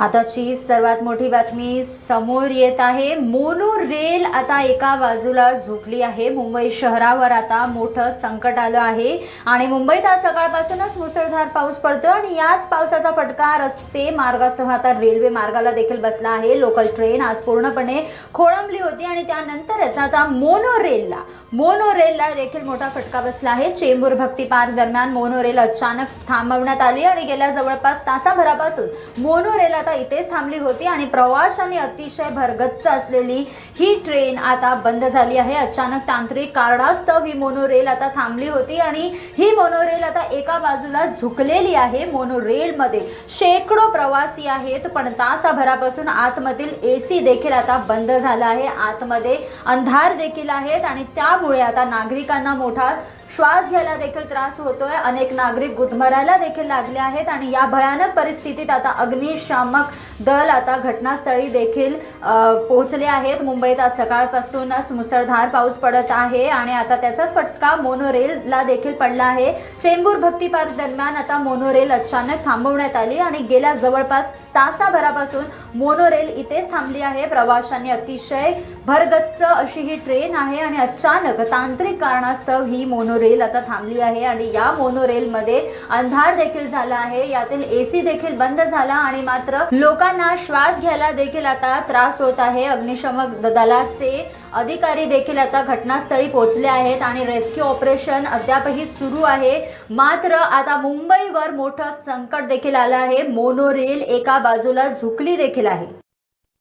आताची सर्वात मोठी बातमी समोर येत आहे. मोनो रेल आता एका बाजूला झुकली आहे. मुंबई शहरावर आता मोठं संकट आलं आहे. आणि मुंबईत आज सकाळपासूनच मुसळधार पाऊस पडतो आणि याच पावसाचा फटका रस्ते मार्गासह आता रेल्वे मार्गाला देखील बसला आहे. लोकल ट्रेन आज पूर्णपणे खोळंबली होती आणि त्यानंतरच आता मोनो रेलला मोनो रेलला देखील मोठा फटका बसला आहे. चेंबूर भक्ती पार्क दरम्यान मोनो रेल अचानक थांबवण्यात आली आणि गेल्या जवळपास तासाभरापासून मोनो रेल आता इथेच थांबली होती आणि प्रवाशांनी अतिशय भरगच्च असलेली ही ट्रेन आता बंद झाली आहे. अचानक तांत्रिक कारणास्तव ही मोनो रेल आता थांबली होती आणि ही मोनो रेल आता एका बाजूला झुकलेली आहे. मोनो रेलमध्ये शेकडो प्रवासी आहेत पण तासाभरापासून आतमधील एसी देखील आता बंद झाला आहे. आतमध्ये अंधार देखील आहेत आणि त्या त्यामुळे आता नागरिकांना मोठा श्वास घ्यायला देखील त्रास होतोय. अनेक नागरिक गुदमरायला देखील लागले आहेत आणि या भयानक परिस्थितीत आता अग्निशामक दल आता घटनास्थळी देखील पोहोचले आहेत. मुंबईत आज सकाळपासूनच मुसळधार पाऊस पडत आहे आणि आता त्याचाच फटका मोनोरेलला देखील पडला आहे. चेंबूर भक्ती पार्क दरम्यान आता मोनोरेल अचानक थांबवण्यात आली आणि गेल्या जवळपास तासाभरापासून मोनोरेल इथेच थांबली आहे. प्रवाशांनी अतिशय भरगच्च अशी ही ट्रेन आहे आणि अचानक तांत्रिक कारणास्तव ही मोनोरेल आता थांबली आहे आणि या मोनोरेलमध्ये अंधार देखील झाला आहे. यातील एसी देखील बंद झाला आणि मात्र लोकांना श्वास घ्यायला देखील आता त्रास होत आहे. अग्निशमक दलाचे अधिकारी देखील आता घटनास्थळी पोहोचले आहेत आणि रेस्क्यू ऑपरेशन अद्यापही सुरू आहे. मात्र आता मुंबईवर मोठं संकट देखील आलं आहे. मोनोरेल एका बाजूला झुकली देखील आहे.